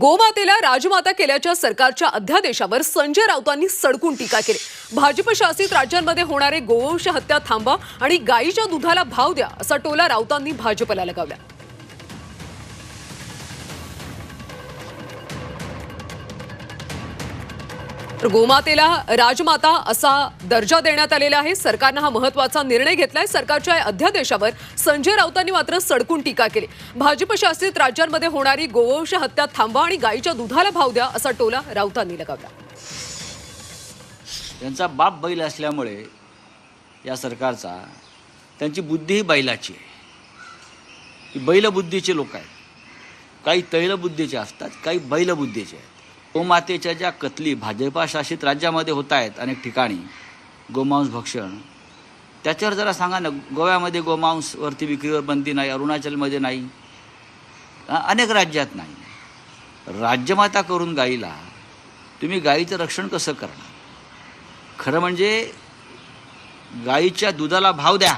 गोमातेला राजमाता केल्याच्या सरकारच्या अध्यादेशावर संजय राऊतांनी सडकून टीका केली. भाजप शासित राज्यांमध्ये होणारे गोवंश हत्या थांबा आणि गायीच्या दुधाला भाव द्या असा टोला राऊतांनी भाजपला लगावला. तर गोमातेला राजमाता असा दर्जा देण्यात आलेला आहे. सरकारनं हा महत्त्वाचा निर्णय घेतलाय. सरकारच्या अध्यादेशावर संजय राऊतांनी मात्र सडकून टीका केली. भाजप शासित राज्यांमध्ये होणारी गोवंश हत्या थांबा आणि गायीच्या दुधाला भाव द्या असा टोला राऊतांनी लगावला. त्यांचा बाप बैल असल्यामुळे या सरकारचा त्यांची बुद्धी ही बैलाची आहे. बैलबुद्धीचे लोक आहेत. काही तैलबुद्धीचे असतात काही बैलबुद्धीचे आहेत. गोमातेच्या ज्या कतली भाजपा शासित राज्यामध्ये होत आहेत अनेक ठिकाणी गोमांस भक्षण त्याच्यावर जरा सांगा ना गोव्यामध्ये गोमांसवरती विक्रीवर बंदी नाही अरुणाचलमध्ये नाही अनेक राज्यात नाही. राज्यमाता करून गाईला तुम्ही गाईचं रक्षण कसं करणार? खरं म्हणजे गाईच्या दुधाला भाव द्या.